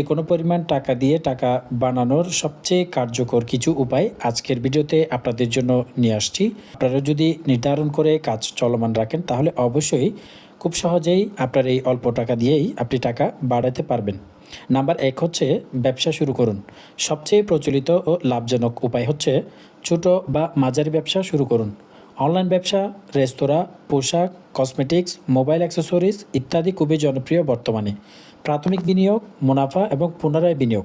যে কোনো পরিমাণ টাকা দিয়ে টাকা বানানোর সবচেয়ে কার্যকর কিছু উপায় আজকের ভিডিওতে আপনাদের জন্য নিয়ে আসছি। আপনারা যদি নির্ধারণ করে কাজ চলমান রাখেন, তাহলে অবশ্যই খুব সহজেই আপনার এই অল্প টাকা দিয়েই আপনি টাকা বাড়াতে পারবেন। নাম্বার এক হচ্ছে ব্যবসা শুরু করুন। সবচেয়ে প্রচলিত ও লাভজনক উপায় হচ্ছে ছোট বা মাঝারি ব্যবসা শুরু করুন। অনলাইন ব্যবসা, রেস্তোরাঁ, পোশাক, কসমেটিক্স, মোবাইল অ্যাক্সেসরিজ ইত্যাদি খুবই জনপ্রিয় বর্তমানে। প্রাথমিক বিনিয়োগ, মুনাফা এবং পুনরায় বিনিয়োগ।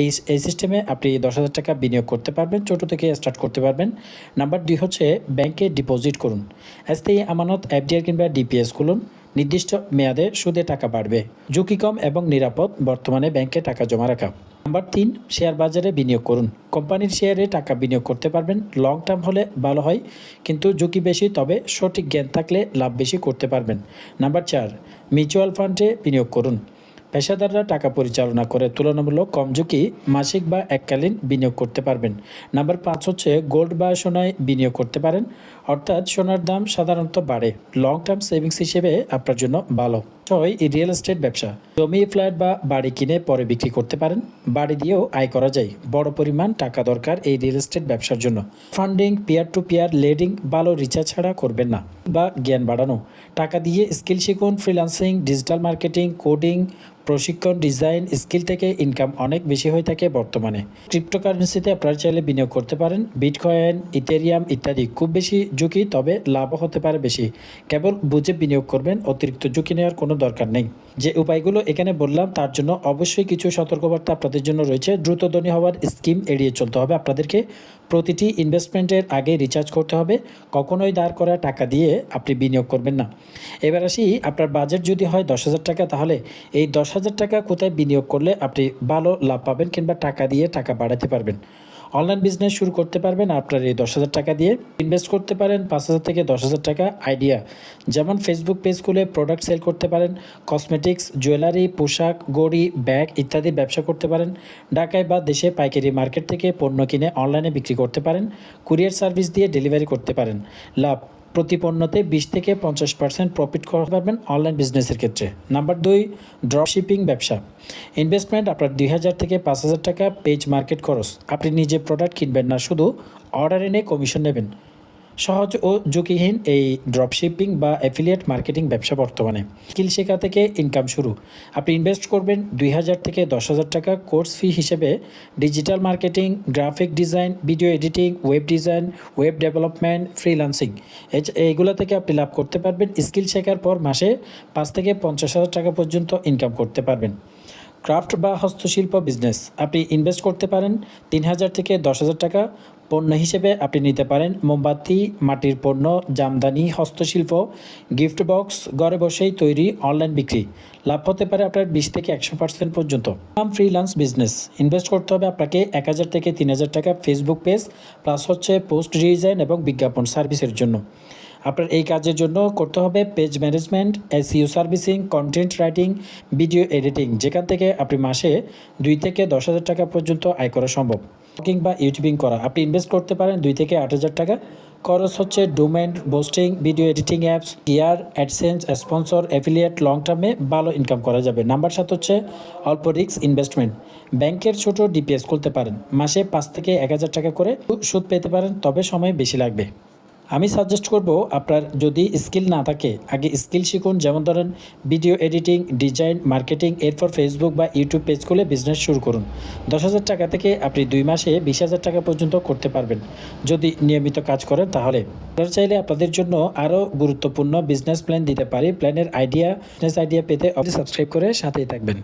এই এই সিস্টেমে আপনি দশ হাজার টাকা বিনিয়োগ করতে পারবেন, ছোটো থেকে স্টার্ট করতে পারবেন। নাম্বার দুই হচ্ছে ব্যাংকে ডিপোজিট করুন। স্থায়ী আমানত, এফডিআর কিংবা ডিপিএস খুলুন। নির্দিষ্ট মেয়াদে সুদে টাকা বাড়বে। ঝুঁকি কম এবং নিরাপদ, বর্তমানে ব্যাংকে টাকা জমা রাখা। নাম্বার তিন, শেয়ার বাজারে বিনিয়োগ করুন। কোম্পানির শেয়ারে টাকা বিনিয়োগ করতে পারবেন। লং টার্ম হলে ভালো হয়, কিন্তু ঝুঁকি বেশি, তবে সঠিক জ্ঞান থাকলে লাভ বেশি করতে পারবেন। নাম্বার চার, মিউচুয়াল ফান্ডে বিনিয়োগ করুন। পেশাদাররা টাকা পরিচালনা করে তুলনামূলক কম ঝুঁকি মাসিক বা এককালীন বিনিয়োগ করতে পারবেন। নাম্বার পাঁচ হচ্ছে, গোল্ড বা সোনায় বিনিয়োগ করতে পারেন। অর্থাৎ সোনার দাম সাধারণত বাড়ে। লং টার্ম সেভিংস হিসেবে আপনার জন্য ভালো। ছয় রিয়েল এস্টেট ব্যবসা জমি ফ্ল্যাট বা বাড়ি কিনে পরে বিক্রি করতে পারেন। বাড়ি দিয়েও আয় করা যায়। বড় পরিমাণ টাকা দরকার এই রিয়েল এস্টেট ব্যবসার জন্য। Funding peer to peer lending ভালো রিচার্জ ছাড়া করবেন না বা জ্ঞান বাড়ানো। টাকা দিয়ে স্কিল শিখুন ফ্রিল্যান্সিং ডিজিটাল মার্কেটিং কোডিং প্রশিক্ষণ ডিজাইন স্কিল থেকে ইনকাম অনেক বেশি হয়ে থাকে বর্তমানে। ক্রিপ্টোকারেন্সিতে আপনারা চাইলে বিনিয়োগ করতে পারেন। বিটকয়েন ইথেরিয়াম ইত্যাদি খুব বেশি ঝুঁকি, তবে লাভও হতে পারে বেশি। কেবল বুঝে বিনিয়োগ করবেন, অতিরিক্ত ঝুঁকি নেওয়ার কোনো দরকার নেই। যে উপায়গুলো এখানে বললাম, তার জন্য অবশ্যই কিছু সতর্কবার্তা আপনাদের জন্য রয়েছে। দ্রুত ধনী হওয়ার স্কিম এড়িয়ে চলতে হবে। আপনাদেরকে প্রতিটি ইনভেস্টমেন্টের আগে রিচার্জ করতে হবে। কখনোই দাঁড় করা টাকা দিয়ে আপনি বিনিয়োগ করবেন না। এবার আসি, আপনার বাজেট যদি হয় দশ হাজার টাকা, তাহলে এই দশ হাজার টাকা কোথায় বিনিয়োগ করলে আপনি ভালো লাভ পাবেন কিংবা টাকা দিয়ে টাকা বাড়াতে পারবেন? অনলাইন বিজনেস শুরু করতে পারবেন আপনার এই দশ হাজার টাকা দিয়ে। ইনভেস্ট করতে পারেন পাঁচ হাজার থেকে দশ হাজার টাকা আইডিয়া যেমন ফেসবুক পেজ খুলে প্রোডাক্ট সেল করতে পারেন কসমেটিক্স জুয়েলারি পোশাক, গড়ি ব্যাগ ইত্যাদি ব্যবসা করতে পারেন। ঢাকায় বা দেশে পাইকারি মার্কেট থেকে পণ্য কিনে অনলাইনে বিক্রি করতে পারেন। কুরিয়ার সার্ভিস দিয়ে ডেলিভারি করতে পারেন। লাভ প্রতি পণ্যতে বিশ থেকে পঞ্চাশ পার্সেন্ট প্রফিট করতে পারবেন অনলাইন বিজনেসের ক্ষেত্রে। নাম্বার দুই ড্রপ শিপিং ব্যবসা। ইনভেস্টমেন্ট আপনার দুই হাজার থেকে পাঁচ হাজার টাকা পেজ মার্কেট খরচ। আপনি নিজে প্রোডাক্ট কিনবেন না, শুধু অর্ডার এনে কমিশন নেবেন। সহজ ও ঝুঁকিহীন এই ড্রপশিপিং বা অ্যাফিলিয়েট মার্কেটিং ব্যবসা বর্তমানে। স্কিল শেখা থেকে ইনকাম শুরু। আপনি ইনভেস্ট করবেন দুই হাজার থেকে দশ হাজার টাকা কোর্স ফি হিসেবে। Digital marketing graphic design video editing web design web development freelancing এইগুলো থেকে আপনি লাভ করতে পারবেন। স্কিল শেখার পর মাসে পাঁচ থেকে পঞ্চাশ হাজার টাকা পর্যন্ত ইনকাম করতে পারবেন। ক্রাফট বা হস্তশিল্প বিজনেস আপনি ইনভেস্ট করতে পারেন তিন হাজার থেকে দশ হাজার টাকা। পণ্য হিসেবে আপনি নিতে পারেন মোমবাতি, মাটির পণ্য, জামদানি, হস্তশিল্প, গিফট বক্স, ঘরে বসেই তৈরি, অনলাইন বিক্রি। লাভ হতে পারে আপনার বিশ থেকে একশো পার্সেন্ট পর্যন্ত। নাম ফ্রিল্যান্স বিজনেস। ইনভেস্ট করতে হবে আপনাকে এক হাজার থেকে তিন হাজার টাকা ফেসবুক পেজ, প্লাস হচ্ছে পোস্ট ডিজাইন এবং বিজ্ঞাপন সার্ভিসের জন্য। আপনার এই কাজের জন্য করতে হবে page management, SEO servicing, content writing, video editing, যেখান থেকে আপনি মাসে দুই থেকে দশ হাজার টাকা পর্যন্ত আয় করা সম্ভব। ব্লগিং বা ইউটিউবিং করা। আপনি ইনভেস্ট করতে পারেন দুই থেকে আট হাজার টাকা। খরচ হচ্ছে domain hosting video editing apps gear AdSense sponsor affiliate long টার্মে ভালো ইনকাম করা যাবে। নাম্বার সাত হচ্ছে অল্প রিক্স ইনভেস্টমেন্ট ব্যাংকের ছোট ডিপিএস খুলতে পারেন। মাসে পাঁচ থেকে এক হাজার টাকা করে সুদ পেতে পারেন, তবে সময় বেশি লাগবে। আমি সাজেস্ট করব আপনার যদি স্কিল না থাকে, আগে স্কিল শিখুন। যেমন ধরেন ভিডিও এডিটিং ডিজাইন মার্কেটিং এরপর ফেসবুক বা ইউটিউব পেজ খুলে বিজনেস শুরু করুন। দশ হাজার টাকা থেকে আপনি দুই মাসে বিশ হাজার টাকা পর্যন্ত করতে পারবেন। যদি নিয়মিত কাজ করেন তাহলে। আপনারা চাইলে আপনাদের জন্য আরও গুরুত্বপূর্ণ বিজনেস প্ল্যান দিতে পারি। প্ল্যানের আইডিয়া বিজনেস আইডিয়া পেতে অবশ্যই সাবস্ক্রাইব করে সাথেই থাকবেন।